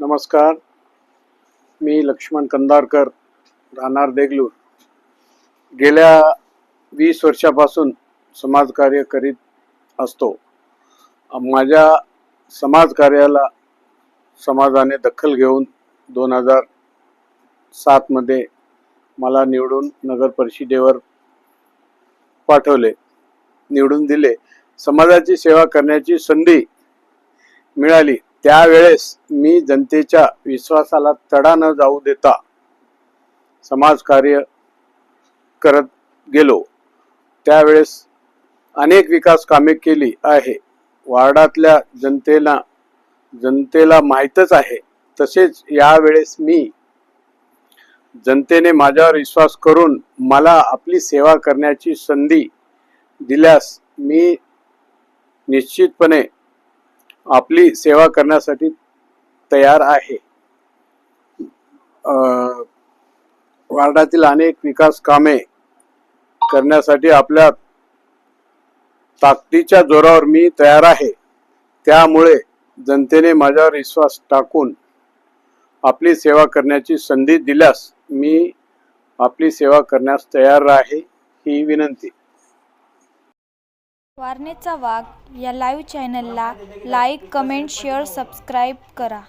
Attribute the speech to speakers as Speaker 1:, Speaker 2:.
Speaker 1: नमस्कार. मी लक्ष्मण कंदारकर राहणार देगलूर. गेल्या वीस वर्षापासून समाजकार्य करीत असतो. माझ्या समाजकार्याला समाजाने दखल घेऊन दोन हजार सातमध्ये मला निवडून नगर परिषदेवर पाठवले निवडून दिले. समाजाची सेवा करण्याची संधी मिळाली. त्यावेळेस मी जनतेच्या विश्वासाला तडा न जाऊ देता समाजकार्य करत गेलो. त्यावेळेस अनेक विकास कामे केली आहे. वार्डातल्या जनतेला जनतेला माहीतच आहे. तसेच यावेळेस मी जनतेने माझ्यावर विश्वास करून मला आपली सेवा करण्याची संधी दिल्यास मी निश्चितपणे आपली सेवा करण्यासाठी तयार आहे. वार्डातील अनेक विकास कामे करण्यासाठी आपल्या ताकदीच्या जोरावर मी तयार आहे. त्यामुळे जनतेने माझ्यावर विश्वास टाकून आपली सेवा करण्याची संधी दिल्यास मी आपली सेवा करण्यास तयार आहे ही विनंती.
Speaker 2: वारणेचा वाघ या लाईव्ह चॅनलला लाईक कमेंट शेअर सबस्क्राईब करा.